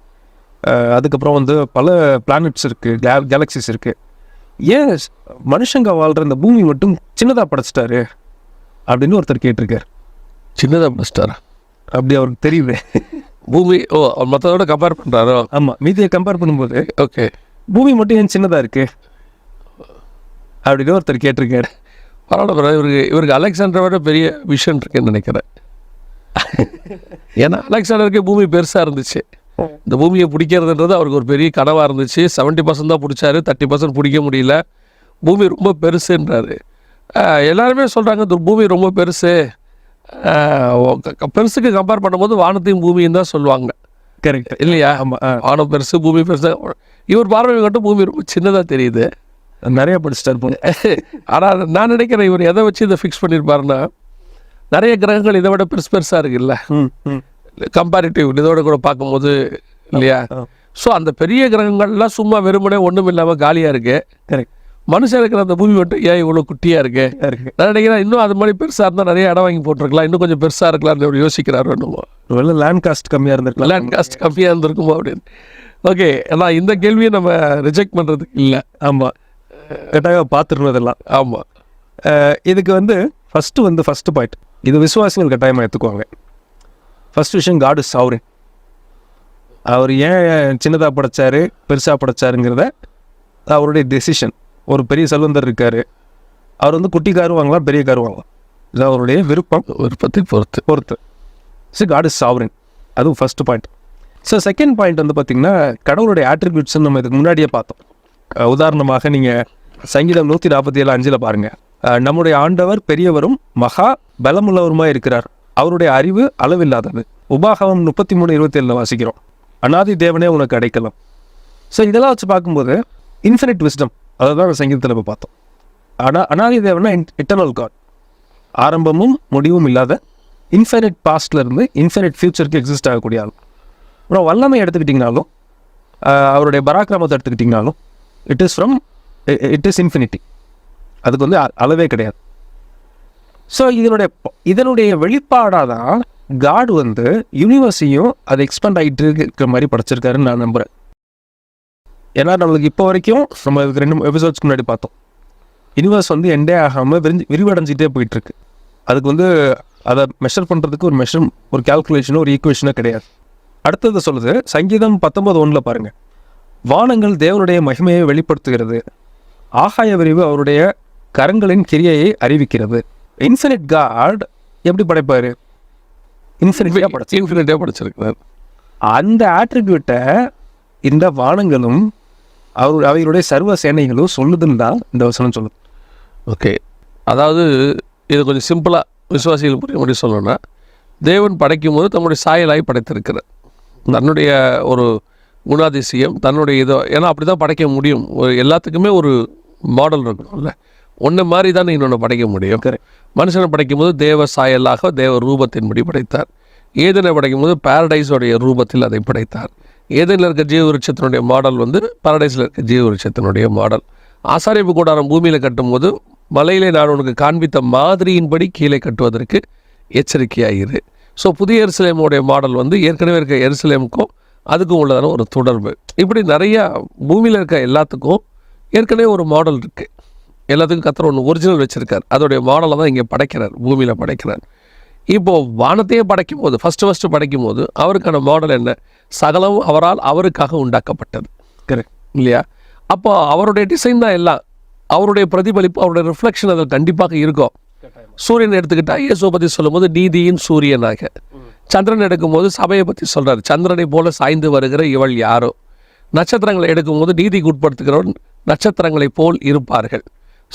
அதுக்கப்புறம் வந்து பல பிளானட்ஸ் இருக்குது கே கேலக்சிஸ் இருக்குது ஏன் மனுஷங்க வாழ்கிற இந்த பூமி மட்டும் சின்னதாக படைச்சிட்டாரு? அப்படின்னு ஒருத்தர் கேட்டிருக்காரு. சின்னதாக பஸ்டாரா அப்படி அவருக்கு தெரியுது. பூமி ஓ மற்றதோட கம்பேர் பண்ணுறாரோ ஆமாம் மீதியை கம்பேர் பண்ணும்போது ஓகே பூமி மட்டும் ஏன் சின்னதாக இருக்கு? அப்படின்னு ஒருத்தர் கேட்டிருக்காரு. பரவாயில்ல brother. இவருக்கு இவருக்கு அலெக்சாண்டரை விட பெரிய விஷன் இருக்குன்னு நினைக்கிறேன். ஏன்னா அலெக்சாண்டருக்கு பூமி பெருசாக இருந்துச்சு. இந்த பூமியை பிடிக்கிறதுன்றது அவருக்கு ஒரு பெரிய கனவாக இருந்துச்சு. செவன்ட்டி பர்சன்ட் தான் பிடிச்சாரு. தேர்ட்டி பர்சன்ட் பிடிக்க முடியல. பூமி ரொம்ப பெருசுன்றாரு. எல்லாருமே சொல்கிறாங்க இந்த பூமி ரொம்ப பெருசு. பெருசுக்கு கம்பேர் பண்ணும்போது வானத்தையும் பூமியும் தான் சொல்லுவாங்க. கரெக்ட் இல்லையா? ஆமாம் வானம் பெருசு பூமி பெருசு. இவர் பார்வை மட்டும் பூமி ரொம்ப சின்னதாக தெரியுது. நிறைய படிச்சிட்டார் போல. ஆனால் நான் நினைக்கிறேன் இவர் எதை வச்சு இதை ஃபிக்ஸ் பண்ணியிருப்பாருன்னா நிறைய கிரகங்கள் இதை விட பெருசு பெருசாக இருக்குல்ல. கம்பேரிட்டிவ் இதோட கூட பார்க்கும்போது இல்லையா. ஸோ அந்த பெரிய கிரகங்கள்லாம் சும்மா வெறுமனே ஒன்றும் இல்லாமல் காலியாக இருக்கு. மனுஷன் இருக்கிற அந்த பூமி மட்டும் ஏன் இவ்வளோ குட்டியாக இருக்கு? நான் நினைக்கிறேன் இன்னும் அது மாதிரி பெருசாக இருந்தால் நிறைய இடம் வாங்கி போட்டிருக்கலாம். இன்னும் கொஞ்சம் பெருசாக இருக்கலாம்னு யோசிக்கிறாரு என்னமோ. ஒருவேளை லேண்ட் காஸ்ட் கம்மியாக இருந்திருக்கலாம். லேண்ட் காஸ்ட் கம்மியாக இருந்திருக்குமோ அப்படின்னு. ஓகே ஆனால் இந்த கேள்வியை நம்ம ரிஜெக்ட் பண்ணுறதுக்கு இல்லை. ஆமாம் கரெக்டாக பார்த்துருந்ததெல்லாம் ஆமாம் இதுக்கு வந்து ஃபஸ்ட்டு வந்து ஃபஸ்ட்டு பாயிண்ட் இது விசுவாசிகள் கட்டாயமாக எடுத்துக்குவாங்க ஃபர்ஸ்ட் விஷயம் காடு சாவரின் அவர் ஏன் சின்னதாக படைச்சாரு பெருசாக படைச்சாருங்கிறத அவருடைய டெசிஷன் ஒரு பெரிய செல்வந்தர் இருக்கார். அவர் வந்து குட்டி கார் வாங்கலாம் பெரிய கார் வாங்கலாம். இது அவருடைய விருப்பம். விருப்பத்தை பொறுத்து. பொறுத்து. ஸோ காட் இஸ் சாவரின் அதுவும் first point so second point வந்து பார்த்திங்கன்னா கடவுளுடைய ஆட்ரிபியூட்ஸ் நம்ம இதுக்கு முன்னாடியே பார்த்தோம். உதாரணமாக நீங்கள் சங்கீதம் நூற்றி நாற்பத்தி ஏழு அஞ்சில் பாருங்கள் நம்முடைய ஆண்டவர் பெரியவரும் மகா பலமுள்ளவருமாக இருக்கிறார். அவருடைய அறிவு அளவில்லாதது. உபாகவம் முப்பத்தி மூணு இருபத்தி ஏழில் வாசிக்கிறோம். அனாதி தேவனே உனக்கு அடைக்கலாம். ஸோ இதெல்லாம் வச்சு பார்க்கும்போது இன்ஃபினிட் விஸ்டம் அதை தான் சங்கீதத்தில் இப்போ பார்த்தோம். ஆனால் அனாதி தேவனா இன்டர்னல் காட் ஆரம்பமும் முடிவும் இல்லாத இன்ஃபைனைட் பாஸ்ட்ல இருந்து இன்ஃபைனைட் ஃப்யூச்சருக்கு எக்ஸிஸ்ட் ஆகக்கூடிய ஆள். அப்புறம் வல்லமை எடுத்துக்கிட்டிங்கனாலும் அவருடைய பராக்கிரமத்தை எடுத்துக்கிட்டிங்கனாலும் it is from it is infinity அதுக்கு வந்து அ- அளவே கிடையாது. ஸோ இதனுடைய இதனுடைய வெளிப்பாடாக தான் காட் வந்து யூனிவர்ஸையும் அது எக்ஸ்பேண்ட் ஆகிட்டு இருக்கிற மாதிரி படைச்சிருக்காருன்னு நான் நம்புகிறேன் ஏன்னா நம்மளுக்கு இப்போ வரைக்கும் நம்ம இதுக்கு ரெண்டு எபிசோட்ஸ்க்கு முன்னாடி பார்த்தோம். யூனிவர்ஸ் வந்து எண்டே ஆகாமல் விரிஞ்சு விரிவடைஞ்சிட்டே போயிட்டுருக்கு. அதுக்கு வந்து அதை மெஷர் பண்ணுறதுக்கு ஒரு மெஷர் ஒரு கேல்குலேஷனோ ஒரு ஈக்குவேஷனோ கிடையாது. அடுத்தது சொல்லுது சங்கீதம் பத்தொன்பது ஒன்றில் பாருங்கள் வானங்கள் தேவனுடைய மகிமையை வெளிப்படுத்துகிறது. ஆகாய விரிவு அவருடைய கரங்களின் கிரியையை அறிவிக்கிறது. இன்ஃபினிட் காட் எப்படி படைப்பாரு? இன்ஃபினிட்டியாக படைச்சு இன்ஃபினிட்டியாக படிச்சிருக்கிறார். அந்த ஆட்ரிபியூட்டை இந்த வானங்களும் அவர் அவைகளுடைய சர்வ சேனைகளும் சொல்லுதுன்னு தான் இந்த வசனம் சொல்லுது. ஓகே அதாவது இது கொஞ்சம் சிம்பிளாக விசுவாசிகள் புரிய முடியும் சொல்லணும்னா தேவன் படைக்கும் போது தம்முடைய சாயலாய் படைத்திருக்கிறார். தன்னுடைய ஒரு குணாதிசயம் தன்னுடைய இதோ ஏன்னா அப்படி தான் படைக்க முடியும். ஒரு எல்லாத்துக்குமே ஒரு மாடல் இருக்கணும்ல ஒன்று மாதிரி தான் இன்னொன்று படைக்க முடியும். மனுஷனை படைக்கும் போது தேவ சாயலாக தேவ ரூபத்தின்படி படைத்தார். ஏதனை படைக்கும் போது பாரடைஸோடைய ரூபத்தில் அதை படைத்தார். ஏதனில் இருக்க ஜீவ விருட்சத்தினுடைய மாடல் வந்து பாரடைஸில் இருக்க ஜீவ விருட்சத்தினுடைய மாடல் ஆசாரியப்பு கூடாரம் பூமியில் கட்டும்போது மலையிலே நான் உனக்கு காண்பித்த மாதிரியின்படி கீழே கட்டுவதற்கு எச்சரிக்கையாயிரு. ஸோ புதிய எருசலேமுடைய மாடல் வந்து ஏற்கனவே இருக்க எருசலேமுக்கும் அதுக்கும் உள்ளதான ஒரு தொடர்பு. இப்படி நிறையா பூமியில் இருக்க எல்லாத்துக்கும் ஏற்கனவே ஒரு மாடல் இருக்குது எல்லாத்துக்கும் கத்தர் ஒன்று ஒரிஜினல் வச்சுருக்கார். அதோடைய மாடலை தான் இங்கே படைக்கிறார் பூமியில் படைக்கிறார். இப்போது வானத்தையே படைக்கும் போது ஃபஸ்ட்டு ஃபஸ்ட்டு படைக்கும் போது அவருக்கான மாடல் என்ன? சகலம் அவரால் அவருக்காக உண்டாக்கப்பட்டது. கரெக்ட் இல்லையா? அப்போ அவருடைய டிசைன் தான் எல்லாம் அவருடைய பிரதிபலிப்பு அவருடைய ரிஃப்ளெக்ஷன் அதில் கண்டிப்பாக இருக்கும். சூரியன் எடுத்துக்கிட்டா இயேசுவை பற்றி சொல்லும்போது நீதியின் சூரியனாக. சந்திரன் எடுக்கும்போது சபையை பற்றி சொல்றாரு. சந்திரனை போல சாய்ந்து வருகிற இவள் யாரோ? நட்சத்திரங்களை எடுக்கும்போது நீதிக்கு உட்படுத்துகிறவன் நட்சத்திரங்களைப் போல் இருப்பார்கள்.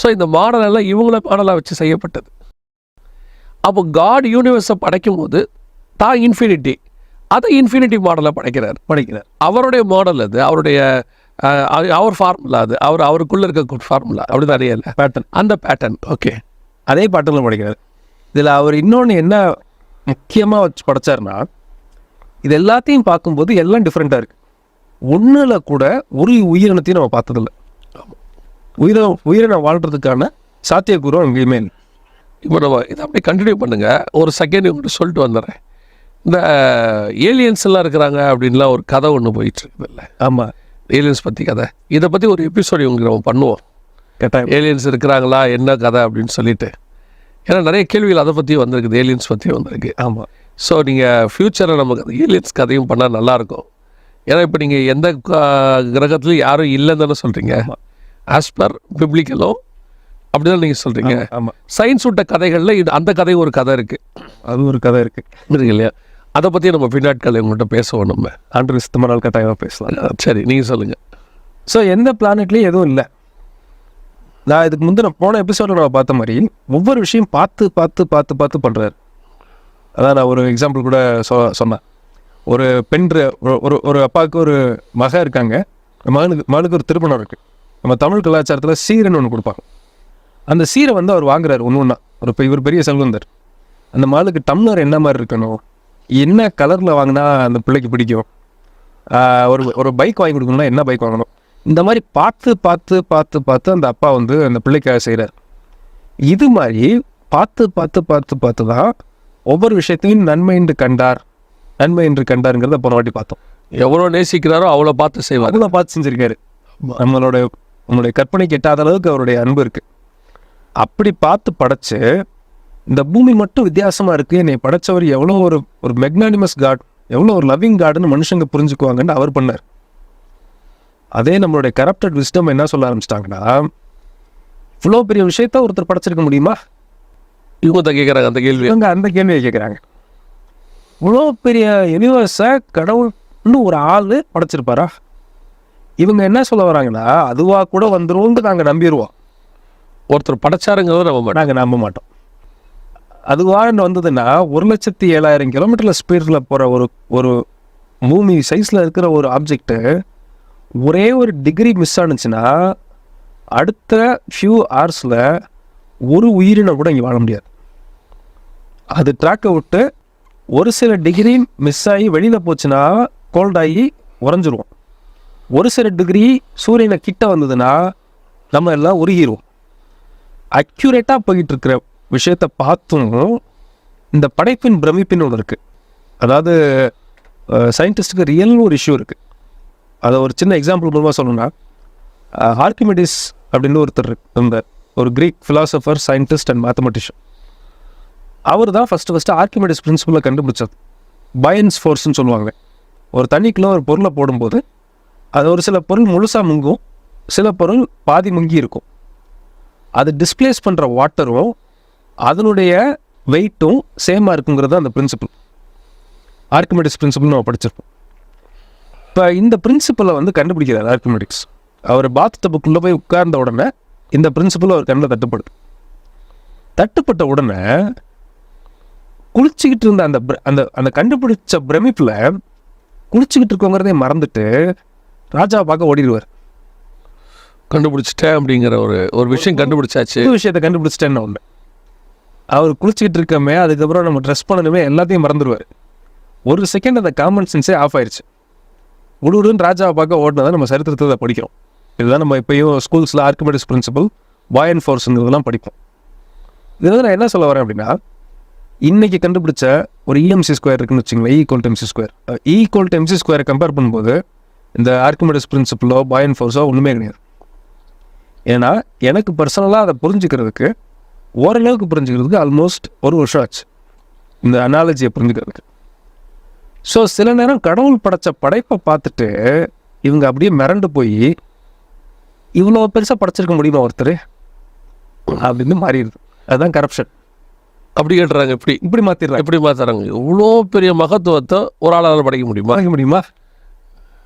ஸோ இந்த மாடல் எல்லாம் இவங்கள மாடலாக வச்சு செய்யப்பட்டது. அப்போ காட் யூனிவர்ஸை படைக்கும் போது தான் இன்ஃபினிட்டி அதை இன்ஃபினிட்டி மாடலை படைக்கிறார் படிக்கிறார். அவருடைய மாடல் அது அவருடைய அவர் ஃபார்முலா அது அவர் அவருக்குள்ள இருக்க ஃபார்முலா அப்படி தான் இல்லை. பேட்டர்ன் அந்த பேட்டர்ன் ஓகே அதே பாட்டில் படிக்கிறார். இதில் அவர் இன்னொன்று என்ன முக்கியமாக வச்சு படைச்சாருன்னா இது எல்லாத்தையும் பார்க்கும்போது எல்லாம் டிஃப்ரெண்ட்டாக இருக்குது ஒன்றில் கூட ஒரு உயிரினத்தையும் நம்ம பார்த்ததில்ல. உயிர உயிரினம் வாழ்கிறதுக்கான சாத்தியக்கூறும் எங்கேயுமே இல்லை. இப்போ நம்ம இதை அப்படியே கண்டினியூ பண்ணுங்க. ஒரு செகண்ட் உங்கள்கிட்ட சொல்லிட்டு வந்துடுறேன். இந்த ஏலியன்ஸ் எல்லாம் இருக்கிறாங்க அப்படின்லாம் ஒரு கதை ஒன்று போயிட்டு இருக்குதுல்ல ஆமாம் ஏலியன்ஸ் பற்றி கதை. இதை பற்றி ஒரு எபிசோட் உங்களுக்கு நம்ம பண்ணுவோம். கட்டாயம். ஏலியன்ஸ் இருக்கிறாங்களா என்ன கதை அப்படின்னு சொல்லிட்டு. ஏன்னா நிறைய கேள்விகள் அதை பற்றியும் வந்திருக்குது ஏலியன்ஸ் பற்றியும் வந்திருக்கு. ஆமாம் ஸோ நீங்கள் ஃப்யூச்சரில் நமக்கு ஏலியன்ஸ் கதையும் பண்ணால் நல்லாயிருக்கும் ஏன்னா இப்போ நீங்கள் எந்த க- கிரகத்துலையும் யாரும் இல்லைன்னு தானே சொல்கிறீங்க ஆஸ் பர் பிப்ளிக்கலும் அப்படி தான் நீங்கள் சொல்கிறீங்க ஆமாம் சயின்ஸ் விட்ட கதைகளில் இது அந்த கதை ஒரு கதை இருக்குது அது ஒரு கதை இருக்குது இருக்கு இல்லையா? அதை பற்றி நம்ம பின்னாட்கள் உங்கள்கிட்ட பேசுவோம் நம்ம. ஆண்டு சித்தம நாள் கட்டாயமாக பேசலாம். சரி நீங்கள் சொல்லுங்கள் ஸோ எந்த பிளானட்லேயும் எதுவும் இல்லை. நான் இதுக்கு முந்தின போன எபிசோடில் நான் பார்த்த மாதிரி ஒவ்வொரு விஷயம் பார்த்து பார்த்து பார்த்து பார்த்து பண்ணுறாரு அதான் நான் ஒரு எக்ஸாம்பிள் கூட சொ சொன்னேன். ஒரு பெண் ஒரு- ஒரு ஒரு அப்பாவுக்கு ஒரு மக இருக்காங்க. மகனுக்கு மகனுக்கு ஒரு திருமணம் இருக்குது நம்ம தமிழ் கலாச்சாரத்தில் சீரன்னு ஒன்று கொடுப்பாங்க. அந்த சீரை வந்து அவர் வாங்குறாரு ஒன்று ஒன்றா ஒரு இப்போ இவர் பெரிய செல்வந்தர். அந்த மகளுக்கு டம்ளர் என்ன மாதிரி இருக்கணும்? என்ன கலரில் வாங்கினா அந்த பிள்ளைக்கு பிடிக்கும்? ஒரு ஒரு பைக் வாங்கி கொடுக்கணும்னா என்ன பைக் வாங்கணும்? இந்த மாதிரி பார்த்து பார்த்து பார்த்து பார்த்து அந்த அப்பா வந்து அந்த பிள்ளைக்காக செய்கிறார் இது மாதிரி பார்த்து பார்த்து பார்த்து பார்த்து தான் ஒவ்வொரு விஷயத்தையும் நன்மை என்று கண்டார். நன்மை என்று கண்டாருங்கிறத போன வாட்டி பார்த்தோம். எவ்வளோ நேசிக்கிறாரோ அவ்வளோ பார்த்து செய்வார். அவ்வளோ பார்த்து செஞ்சிருக்காரு. நம்மளோட நம்மளுடைய கற்பனைக்கு எட்டாத அளவுக்கு அவருடைய அன்பு இருக்கு. அப்படி பார்த்து படைச்சு இந்த பூமி மட்டும் வித்தியாசமா இருக்கு என்னை படைச்சவர் எவ்வளோ ஒரு ஒரு மெக்னானிமஸ் காட் எவ்வளோ ஒரு லவ்விங் காடுன்னு மனுஷங்க புரிஞ்சுக்குவாங்கன்னு அவர் பண்ணார். அதே நம்மளுடைய கரப்டட் விஸ்டம் என்ன சொல்ல ஆரம்பிச்சிட்டாங்கன்னா இவ்வளோ பெரிய விஷயத்த ஒருத்தர் படைச்சிருக்க முடியுமா? இவங்க கேட்குறாங்க அந்த கேள்வி. இவங்க அந்த கேள்வியை கேட்குறாங்க இவ்வளோ பெரிய யூனிவர்ஸை கடவுள்னு ஒரு ஆள் படைச்சிருப்பாரா? இவங்க என்ன சொல்ல வராங்கன்னா அதுவாக கூட வந்துரும்னு நாங்கள் நம்பிடுவோம் ஒருத்தர் படைச்சாருங்கிறத மாட்டோம். நாங்கள் நம்ப மாட்டோம். அதுவாக வந்ததுன்னா ஒரு லட்சத்தி ஏழாயிரம் கிலோமீட்டரில் ஸ்பீடில் போகிற ஒரு ஒரு பூமி சைஸில் இருக்கிற ஒரு ஆப்ஜெக்ட்டு ஒரே ஒரு டிகிரி மிஸ் ஆனுச்சுன்னா அடுத்த ஃபியூ ஹவர்ஸில் ஒரு உயிரினம் கூட இங்கே வாழ முடியாது. அது ட்ராக்கை விட்டு ஒரு சில டிகிரி மிஸ் ஆகி வெளியில் போச்சுன்னா கோல்ட் ஆகி உறைஞ்சிருவோம். ஒரு சில டிகிரி சூரியனை கிட்ட வந்ததுன்னா நம்ம எல்லாம் உருகிடுவோம் அக்யூரேட்டாக போயிட்டு இருக்கிற விஷயத்தை பார்த்தும் இந்த படைப்பின் பிரமிப்பின் ஒன்று இருக்குது அதாவது சயின்டிஸ்ட்டுக்கு ரியல் ஒரு இஷ்யூ இருக்குது அதை ஒரு சின்ன எக்ஸாம்பிள் மூலமாக சொல்லணும்னா ஆர்கிமெடிஸ் அப்படின்னு ஒருத்தர் இருந்தார். ஒரு Greek philosopher scientist and mathematician அவர் தான் ஃபஸ்ட்டு ஃபஸ்ட்டு ஆர்கிமெடிஸ் பிரின்சிபலை கண்டுபிடிச்சது. பயன்ஸ் ஃபோர்ஸ்ன்னு சொல்லுவாங்க ஒரு தண்ணிக்குள்ளே ஒரு பொருளை போடும்போது அது ஒரு சில பொருள் முழுசாக முங்கும் சில பொருள் பாதி முங்கி இருக்கும். அது டிஸ்பிளேஸ் பண்ணுற வாட்டரும் அதனுடைய வெயிட்டும் சேமாக இருக்குங்கிறது அந்த பிரின்சிபல் ஆர்கிமெடிக்ஸ் பிரின்சிபிள் நம்ம படிச்சிருப்போம். இப்போ இந்த பிரின்சிபலை வந்து கண்டுபிடிக்கிறார் ஆர்கிமெடிக்ஸ் அவர் பாத் டப்புக்குள்ளே போய் உட்கார்ந்த உடனே இந்த பிரின்சிபல் அவர் கண்ணில் தட்டுப்படுது. தட்டுப்பட்ட உடனே குளிச்சுக்கிட்டு இருந்த அந்த அந்த அந்த கண்டுபிடிச்ச பிரமிப்பில் குளிச்சுக்கிட்டு இருக்கோங்கிறதே மறந்துட்டு ராஜாவை பார்க்க ஓடிடுவார். கண்டுபிடிச்சிட்டேன் அப்படிங்கிற ஒரு ஒரு விஷயம் கண்டுபிடிச்சாச்சு. விஷயத்தை கண்டுபிடிச்சிட்டேன்னு ஒன்று அவர் குளிச்சுக்கிட்டு இருக்கமே அதுக்கப்புறம் நம்ம ட்ரெஸ் பண்ணணுமே எல்லாத்தையும் மறந்துடுவார். ஒரு செகண்ட் அந்த காமன் சென்ஸே ஆஃப் ஆயிடுச்சு உடுன்னு ராஜாவை பார்க்க ஓடினதை நம்ம சரித்திரத்தை படிக்கிறோம். இதுதான் நம்ம இப்பயும் ஸ்கூல்ஸில் ஆர்கிமெடிஸ் பிரின்சிபல் பாய் அண்ட் ஃபோர்ஸுங்கிறதெல்லாம் படிப்போம். இது வந்து நான் என்ன சொல்ல வரேன் அப்படின்னா இன்னைக்கு கண்டுபிடிச்ச ஒரு E E M C square இருக்குன்னு வச்சுங்களேன் equal to M C square equal to M C ஸ்கொயரை கம்பேர் பண்ணும்போது இந்த ஆர்கிமெடிஸ் பிரின்சிபலோ பாய் அண்ட் ஃபோர்ஸோ ஒன்றுமே கிடையாது. ஏன்னா எனக்கு பர்சனலாக அதை புரிஞ்சுக்கிறதுக்கு ஓரளவுக்கு புரிஞ்சுக்கிறதுக்கு ஆல்மோஸ்ட் ஒரு வருஷம் ஆச்சு. இந்த அனாலஜியை புரிஞ்சுக்கிறதுக்கு. ஸோ சில நேரம் கடவுள் படைச்ச படைப்பை பார்த்துட்டு இவங்க அப்படியே மிரண்டு போய் இவ்வளோ பெருசாக படைச்சிருக்க முடியுமா ஒருத்தர்? அப்படின்னு மாறிடுது. அதுதான் கரப்ஷன் அப்படி கேட்டுறாங்க இப்படி. இப்படி மாற்றிடுறாங்க எப்படி மாத்துறாங்க. இவ்வளோ பெரிய மகத்துவத்தை ஒரு ஆளால் படைக்க முடியுமா? வாங்க முடியுமா?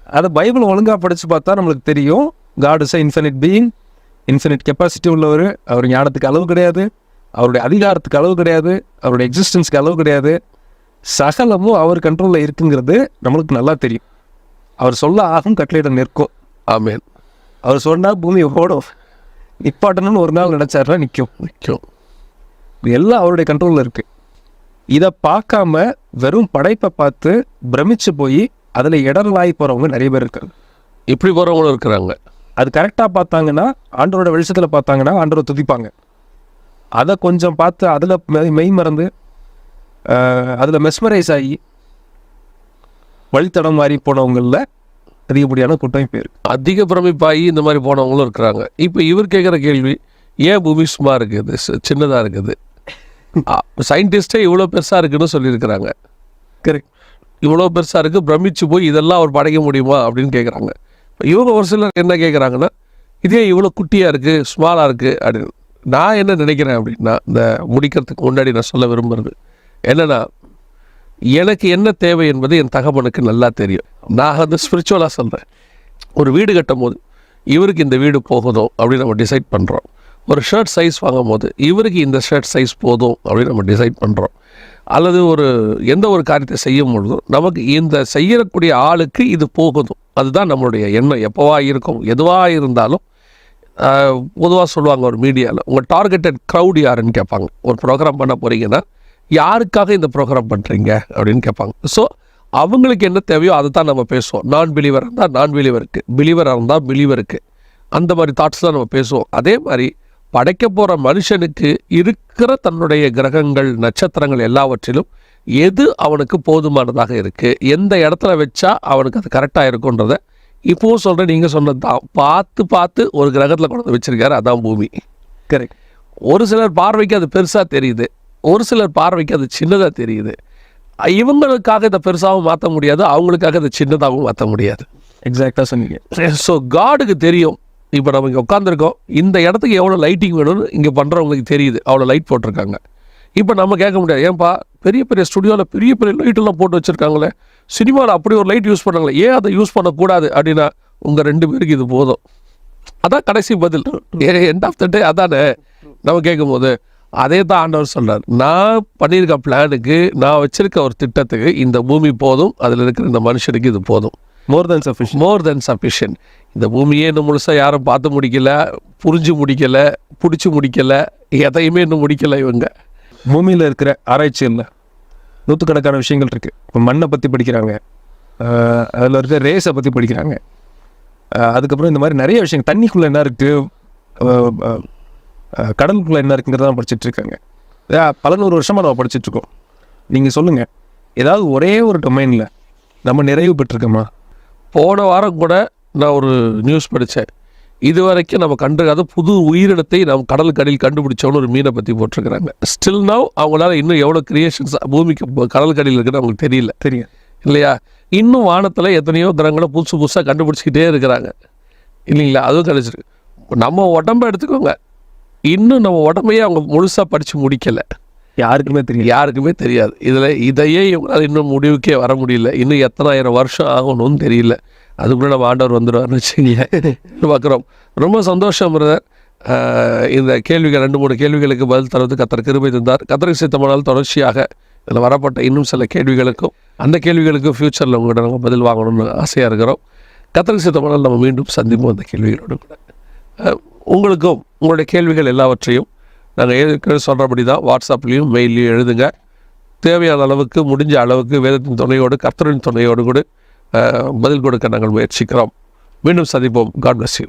அதை பைபிள் ஒழுங்காக படித்து பார்த்தா நம்மளுக்கு தெரியும். God is infinite being infinite capacity உள்ளவர். அவர் ஞானத்துக்கு அளவு கிடையாது. அவருடைய அதிகாரத்துக்கு அளவு கிடையாது. அவருடைய எக்ஸிஸ்டன்ஸ்க்கு அளவு கிடையாது. சகலமும் அவர் கண்ட்ரோலில் இருக்குங்கிறது நம்மளுக்கு நல்லா தெரியும். அவர் சொல்ல ஆகும் கட்டளையிட நிற்கும். ஆமேன். அவர் சொன்னால் பூமி ஓடும். நிப்பாட்டணும்னு ஒரு நாள் நினைச்சாருன்னா நிற்கும் நிற்கும் எல்லாம் அவருடைய கண்ட்ரோலில் இருக்கு. இதை பார்க்காம வெறும் படைப்பை பார்த்து பிரமிச்சு போய் அதில் இடரலாகி போகிறவங்க நிறைய பேர் இருக்காங்க. இப்படி போகிறவங்களும் இருக்கிறாங்க. அது கரெக்டாக பார்த்தாங்கன்னா ஆண்டவரோட வெளிச்சத்தில் பார்த்தாங்கன்னா ஆண்டவரை துதிப்பாங்க. அதை கொஞ்சம் பார்த்து அதில் மெய் மறந்து அதில் மெஸ்மரைஸ் ஆகி வழித்தடம் மாறி போனவங்களில் அதிகப்படியான கூட்டம் பேர் அதிக பிரமிப்பாகி இந்த மாதிரி போனவங்களும் இருக்கிறாங்க. இப்போ இவர் கேட்குற கேள்வி ஏன் பூமி சும்மா இருக்குது? சின்னதாக இருக்குது? சயின்டிஸ்டே இவ்வளோ பெருசாக இருக்குன்னு சொல்லியிருக்கிறாங்க. கரெக்ட் இவ்வளோ பெருசாக இருக்குது பிரமிச்சு போய் இதெல்லாம் அவர் படைக்க முடியுமா அப்படின்னு கேட்குறாங்க இப்போ இவங்க ஒரு சிலர் என்ன கேட்குறாங்கன்னா இதே இவ்வளோ குட்டியாக இருக்குது ஸ்மாலாக இருக்குது அப்படின்னு. நான் என்ன நினைக்கிறேன் அப்படின்னா இந்த முடிக்கிறதுக்கு முன்னாடி நான் சொல்ல விரும்புறது என்னென்னா எனக்கு என்ன தேவை என்பது என் தகவனுக்கு நல்லா தெரியும். நான் வந்து ஸ்பிரிச்சுவலாக சொல்கிறேன் ஒரு வீடு கட்டும் போது இவருக்கு இந்த வீடு போகுதோ அப்படின்னு நம்ம டிசைட் பண்ணுறோம் ஒரு ஷர்ட் சைஸ் வாங்கும் போது இவருக்கு இந்த ஷர்ட் சைஸ் போதும் அப்படின்னு நம்ம டிசைட் பண்ணுறோம் அல்லது ஒரு எந்த ஒரு காரியத்தை செய்யும் பொழுதும் நமக்கு இந்த செய்யக்கூடிய ஆளுக்கு இது போகுதும் அதுதான் நம்மளுடைய எண்ணம். எப்போவா இருக்கும் எதுவாக இருந்தாலும் பொதுவாக சொல்லுவாங்க ஒரு மீடியாவில் உங்கள் டார்கெட்டட் க்ரௌட் யாருன்னு கேட்பாங்க. ஒரு ப்ரோக்ராம் பண்ண போகிறீங்கன்னா யாருக்காக இந்த ப்ரோக்ராம் பண்ணுறீங்க அப்படின்னு கேட்பாங்க. ஸோ அவங்களுக்கு என்ன தேவையோ அதை தான் நம்ம பேசுவோம். நான் பிலீவர் இருந்தால் நான் பிலீவருக்கு பிலீவராக இருந்தால் பிலீவருக்கு அந்த மாதிரி தாட்ஸ் தான் நம்ம பேசுவோம். அதே மாதிரி படைக்க போகிற மனுஷனுக்கு இருக்கிற தன்னுடைய கிரகங்கள் நட்சத்திரங்கள் எல்லாவற்றிலும் எது அவனுக்கு போதுமானதாக இருக்குது எந்த இடத்துல வச்சா அவனுக்கு அது கரெக்டாக இருக்குன்றத இப்போவும் சொல்கிறேன் நீங்கள் சொன்னது தான் பார்த்து பார்த்து ஒரு கிரகத்தில் கொண்டு வச்சிருக்காரு அதான் பூமி. கரெக்ட் ஒரு சிலர் பார்வைக்கு அது பெருசாக தெரியுது. ஒரு சிலர் பார்வைக்கு அது சின்னதாக தெரியுது. இவங்களுக்காக இதை பெருசாகவும் மாற்ற முடியாது அவங்களுக்காக இதை சின்னதாகவும் மாற்ற முடியாது. எக்ஸாக்டாக சொன்னீங்க. ஸோ காடுக்கு தெரியும். இப்போ நம்ம இங்கே உட்காந்துருக்கோம் இந்த இடத்துக்கு எவ்வளோ லைட்டிங் வேணும்னு இங்கே பண்ணுறவங்களுக்கு தெரியுது. அவ்வளோ லைட் போட்டிருக்காங்க. இப்போ நம்ம கேட்க முடியாது. ஏன்பா பெரிய பெரிய ஸ்டுடியோவில் பெரிய பெரிய லைட்டெல்லாம் போட்டு வச்சுருக்காங்களே. சினிமாவில் அப்படி ஒரு லைட் யூஸ் பண்ணாங்களே ஏன் அதை யூஸ் பண்ணக்கூடாது அப்படின்னா உங்கள் ரெண்டு பேருக்கு இது போதும். அதான் கடைசி பதில். எண்ட் ஆஃப் த டே அதானே. நம்ம கேட்கும்போது அதே தான் ஆண்டவர் சொல்கிறார் நான் பண்ணியிருக்க பிளானுக்கு நான் வச்சுருக்க ஒரு திட்டத்துக்கு இந்த பூமி போதும் அதில் இருக்கிற இந்த மனுஷனுக்கு இது போதும். மோர் தென் சஃபிஷியன் மோர் தென் சஃபிஷியன்ட் இந்த பூமியே இன்னும் முழுசாக யாரும் பார்த்து முடிக்கல புரிஞ்சு முடிக்கல பிடிச்சி முடிக்கல எதையுமே இன்னும் முடிக்கல இவங்க. பூமியில் இருக்கிற ஆராய்ச்சியில் நூற்றுக்கணக்கான விஷயங்கள் இருக்குது இப்போ மண்ணை பற்றி படிக்கிறாங்க. அதில் இருக்கிற ரேஸை பற்றி படிக்கிறாங்க. அதுக்கப்புறம் இந்த மாதிரி நிறைய விஷயங்கள். தண்ணிக்குள்ளே என்ன இருக்குது கடலுக்குள்ளே என்ன இருக்குங்கிறதான் படிச்சுட்டு இருக்காங்க. ஆஹ் பல நூறு வருஷமாக நம்ம படிச்சுட்டு இருக்கோம். நீங்கள் சொல்லுங்கள் ஏதாவது ஒரே ஒரு டொமைனில் நம்ம நிறைவு பெற்றிருக்கோமா? போன வாரம் கூட நான் ஒரு நியூஸ் படித்தேன். இது வரைக்கும் நம்ம கண்டுக்காத புது உயிரினத்தை நாம் கடலுக்கு அடியில் கண்டுபிடிச்சோன்னு ஒரு மீனை பற்றி போட்டிருக்கிறாங்க. ஸ்டில் நவ் அவங்களால இன்னும் எவ்வளோ கிரியேஷன்ஸ் பூமிக்கு கடலுக்கு அடியில் இருக்குன்னு அவங்களுக்கு தெரியல. தெரியும். இல்லையா? இன்னும் வானத்தில் எத்தனையோ கிரகங்களை புதுசு புதுசாக கண்டுபிடிச்சிக்கிட்டே இருக்கிறாங்க. இல்லைங்களா? அதுவும் கிடச்சிருக்கு. நம்ம உடம்ப எடுத்துக்கோங்க. இன்னும் நம்ம உடம்பையே அவங்க முழுசாக படித்து முடிக்கலை. யாருக்குமே தெரியும் யாருக்குமே தெரியாது. இதில் இதையே இவங்களால் இன்னும் முடிவுக்கே வர முடியல. இன்னும் எத்தனாயிரம் வருஷம் ஆகணும்னு தெரியல. அதுக்குள்ளே நம்ம ஆண்டவர் வந்துடுவார்னு வச்சுக்கீங்க. பார்க்குறோம். ரொம்ப சந்தோஷம் பிரதர். இந்த கேள்விகள் ரெண்டு மூணு கேள்விகளுக்கு பதில் தருவது கத்தர் கிருபை தந்தார். கத்தருக்கு சித்தமானால் தொடர்ச்சியாக இதில் வரப்பட்ட இன்னும் சில கேள்விகளுக்கும் அந்த கேள்விகளுக்கும் ஃப்யூச்சரில் உங்கள்கிட்ட நாங்கள் பதில் வாங்கணும்னு ஆசையாக இருக்கிறோம். கத்தருக்கு சித்தமானால் நம்ம மீண்டும் சந்திப்போம் அந்த கேள்விகளோடு கூட. உங்களுக்கும் உங்களுடைய கேள்விகள் எல்லாவற்றையும் நாங்கள் ஏற்கனவே சொல்கிறபடி தான் வாட்ஸ்அப்லேயும் மெயிலையும் எழுதுங்க. தேவையான அளவுக்கு முடிஞ்ச அளவுக்கு வேதத்தின் துணையோடு கர்த்தரின் துணையோடு கூட பதில் கொடுக்க நாங்கள் முயற்சிக்கிறோம். மீண்டும் சந்திப்போம். God bless you